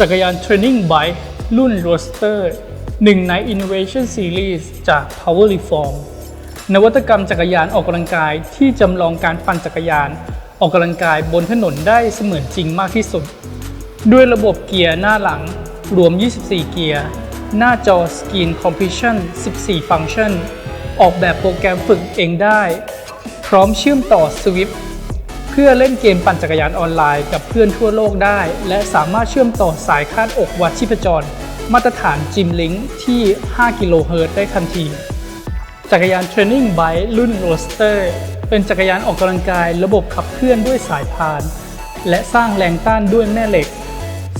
จักรยาน Training Bike รุ่น Roadster หนึ่งใน Innovation Series จาก Power Reform นวัตกรรมจักรยานออกกำลังกายที่จำลองการปั่นจักรยานออกกำลังกายบนถนนได้เสมือนจริงมากที่สุด ด้วยระบบเกียร์หน้าหลังรวม 24 เกียร์ หน้าจอ Screen Completion 14 ฟังก์ชัน ออกแบบโปรแกรมฝึกเองได้ พร้อมเชื่อมต่อ Swift พื่อเล่นเกมปั่นจักรยานออนไลน์กับเพื่อนทั่วโลกได้ และสามารถเชื่อมต่อสายคาดอกวัดชีพจร มาตรฐานจิมลิงที่ 5 กิโลเฮิรตซ์ได้ทันที จักรยานเทรนนิ่งไบค์รุ่นโรสเตอร์เป็นจักรยานออกกำลังกาย ระบบขับเคลื่อนด้วยสายพาน และสร้างแรงต้านด้วยแม่เหล็ก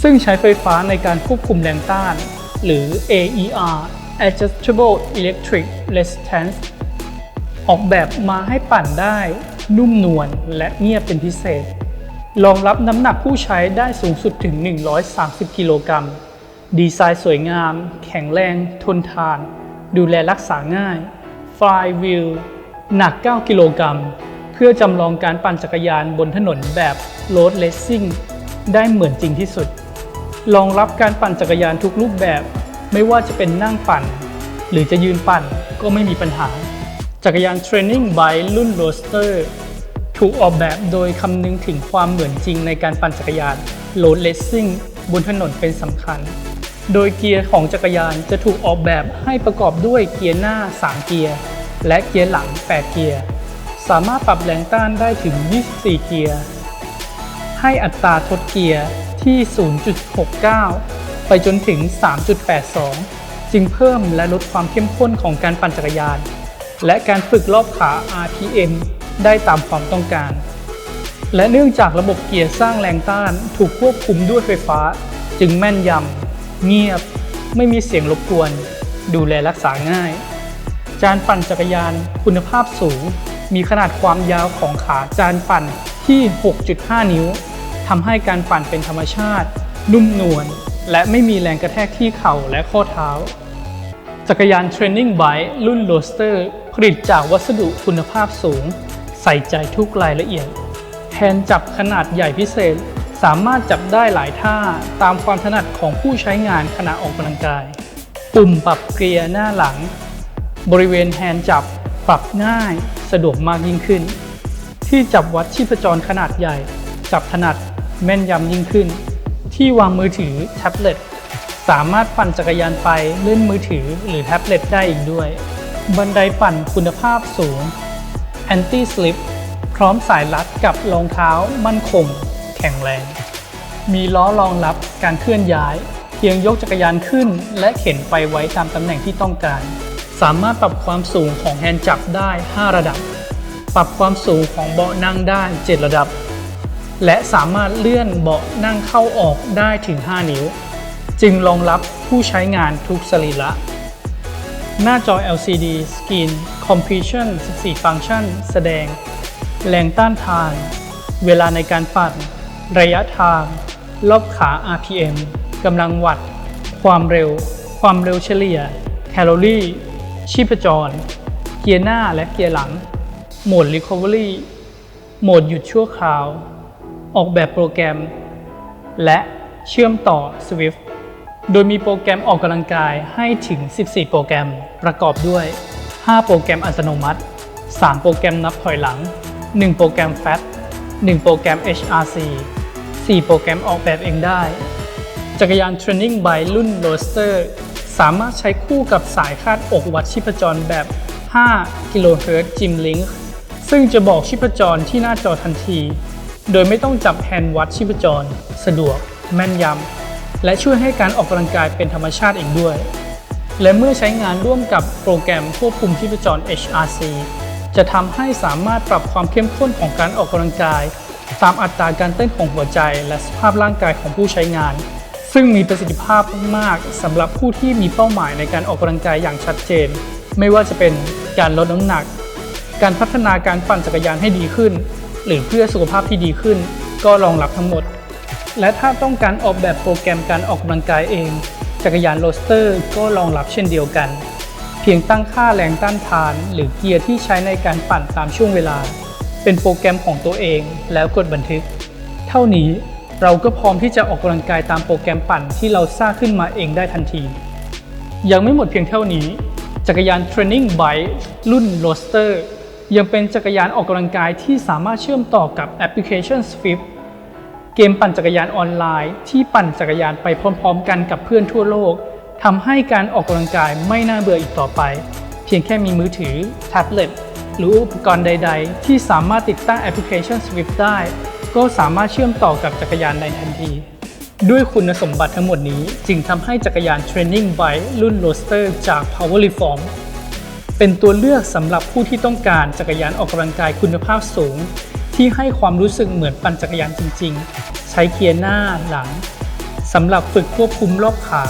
ซึ่งใช้ไฟฟ้าในการควบคุมแรงต้าน หรือ AER Adjustable Electric Resistance ออกแบบมาให้ปั่นได้ นุ่มนวลและเงียบเป็นพิเศษ รองรับน้ำหนักผู้ใช้ได้สูงสุดถึง 130 กิโลกรัม ดีไซน์สวยงาม แข็งแรง ทนทาน ดูแลรักษาง่าย Flywheel หนัก 9 กิโลกรัม เพื่อจำลองการปั่นจักรยานบนถนนแบบ Road Racing ได้เหมือนจริงที่สุด รองรับการปั่นจักรยานทุกรูปแบบ ไม่ว่าจะเป็นนั่งปั่น หรือจะยืนปั่นก็ไม่มีปัญหา จักรยานเทรนนิ่งไบค์รุ่นโรสเตอร์ถูกออกแบบโดยคำนึงถึงความเหมือนจริงในการปั่นจักรยานโรดเลสซิ่งบนถนนเป็นสำคัญ โดยเกียร์ของจักรยานจะถูกออกแบบให้ประกอบด้วยเกียร์หน้า 3 เกียร์ และเกียร์หลัง 8 เกียร์ สามารถปรับแรงต้านได้ถึง 24 เกียร์ ให้อัตราทดเกียร์ที่ 0.69 ไปจนถึง 3.82 จึงเพิ่มและลดความเข้มข้นของการปั่นจักรยาน และการฝึกรอบขา RPM ได้ตามความต้องการ และเนื่องจากระบบเกียร์สร้างแรงต้านถูกควบคุมด้วยไฟฟ้า จึงแม่นยำ เงียบ ไม่มีเสียงรบกวน ดูแลรักษาง่าย จานปั่นจักรยานคุณภาพสูง มีขนาดความยาวของขาจานปั่นที่ 6.5 นิ้วทำให้การปั่นเป็นธรรมชาติ นุ่มนวลและไม่มีแรงกระแทกที่เข่าและข้อเท้า จักรยานเทรนนิ่งไบค์รุ่นโรสเตอร์ผลิตจากวัสดุคุณภาพสูง ใส่ใจทุกรายละเอียดแฮนด์จับขนาดใหญ่พิเศษ สามารถจับได้หลายท่าตามความถนัดของผู้ใช้งานขณะออกกำลังกาย ปุ่มปรับเกียร์หน้าหลัง บริเวณแฮนด์จับปรับง่ายสะดวกมากยิ่งขึ้น ที่จับวัดชีพจรขนาดใหญ่ จับถนัดแม่นยำยิ่งขึ้น ที่วางมือถือแท็บเล็ต สามารถปั่นจักรยานไปเล่นมือถือหรือแท็บเล็ตได้อีกด้วย บันไดปั่นคุณภาพสูง Anti Slip พร้อมสายรัดกับรองเท้ามั่นคง แข็งแรง มีล้อรองรับการเคลื่อนย้าย เพียงยกจักรยานขึ้น และเข็นไปไว้ตามตำแหน่งที่ต้องการ สามารถปรับความสูงของแฮนด์จับได้ 5 ระดับ ปรับความสูงของเบาะนั่งได้ 7 ระดับ และสามารถเลื่อนเบาะนั่งเข้าออกได้ถึง 5 นิ้ว จึงรองรับผู้ใช้งานทุกสรีระ หน้าจอ LCD Screen Completion 14 ฟังก์ชัน แสดง แรงต้านทาน เวลาในการปั่น ระยะทาง รอบขา RPM กำลังวัตต์ความเร็ว ความเร็วเฉลี่ย แคลอรี่ ชีพจร เกียร์หน้าและเกียร์หลัง โหมด Recovery โหมดหยุดชั่วคราว ออกแบบโปรแกรม และเชื่อมต่อ Swift โดยมีโปรแกรมออกกำลังกายให้ถึง 14 โปรแกรม ประกอบด้วย 5 โปรแกรมอัตโนมัติ 3 โปรแกรมนับถอยหลัง 1 โปรแกรม FAT 1 โปรแกรม HRC 4 โปรแกรมออกแบบเองได้ จักรยาน Training by รุ่น Roadster สามารถใช้คู่กับสายคาดอกวัดชีพจรแบบ 5 กิโลเฮิรตซ์ Gym Link ซึ่งจะบอกชีพจรที่หน้าจอทันที โดยไม่ต้องจับแฮนด์วัดชีพจร สะดวก แม่นยำ และช่วยให้การออกกำลังกายเป็นธรรมชาติอีกด้วย และเมื่อใช้งานร่วมกับโปรแกรมควบคุมชีพจร HRC จะทำให้สามารถปรับความเข้มข้นของการออกกำลังกาย ตามอัตราการเต้นของหัวใจ และสภาพร่างกายของผู้ใช้งาน ซึ่งมีประสิทธิภาพมากสำหรับผู้ที่มีเป้าหมายในการออกกำลังกายอย่างชัดเจน ไม่ว่าจะเป็นการลดน้ำหนัก การพัฒนาการปั่นจักรยานให้ดีขึ้น หรือเพื่อสุขภาพที่ดีขึ้น ก็รองรับทั้งหมด และถ้าต้องการออกแบบโปรแกรมการออกกำลังกายเอง จักรยานโรสเตอร์ก็รองรับเช่นเดียวกัน เพียงตั้งค่าแรงต้านทาน หรือเกียร์ที่ใช้ในการปั่นตามช่วงเวลา เป็นโปรแกรมของตัวเองแล้วกดบันทึก เท่านี้เราก็พร้อมที่จะออกกำลังกายตามโปรแกรมปั่นที่เราสร้างขึ้นมาเองได้ทันที ยังไม่หมดเพียงเท่านี้ จักรยาน Training Bike รุ่น Roadster ยังเป็นจักรยานออกกำลังกายที่สามารถเชื่อมต่อกับแอปพลิเคชัน Swift เกมปั่นจักรยานออนไลน์ที่ปั่นจักรยานไปพร้อมๆ กันกับเพื่อนทั่วโลกทำให้การออกกำลังกายไม่น่าเบื่ออีกต่อไป เพียงแค่มีมือถือ แท็บเล็ต หรืออุปกรณ์ใด ๆ ที่สามารถติดตั้งแอปพลิเคชัน Swift ได้ ก็สามารถเชื่อมต่อกับจักรยานในทันที ด้วยคุณสมบัติทั้งหมดนี้จึงทำให้จักรยาน Training Bike รุ่น Roadster จาก Power Reform เป็นตัวเลือกสำหรับผู้ที่ต้องการจักรยานออกกำลังกายคุณภาพสูง ที่ให้ความรู้สึกเหมือนปั่นจักรยานจริง ๆ ใช้เกียร์หน้าหลังสำหรับฝึกควบคุมรอบขา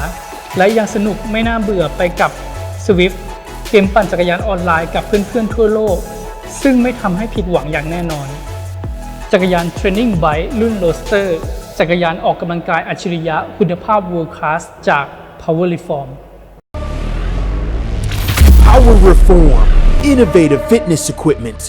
และยังสนุกไม่น่าเบื่อไปกับ Swift เกมปั่นจักรยานออนไลน์กับเพื่อนๆทั่วโลก ซึ่งไม่ทำให้ผิดหวังอย่างแน่นอน จักรยาน Training Bike รุ่น Roadster จักรยานออกกำลังกายอัจฉริยะคุณภาพ World Class จาก Power Reform Power Reform, innovative fitness equipment.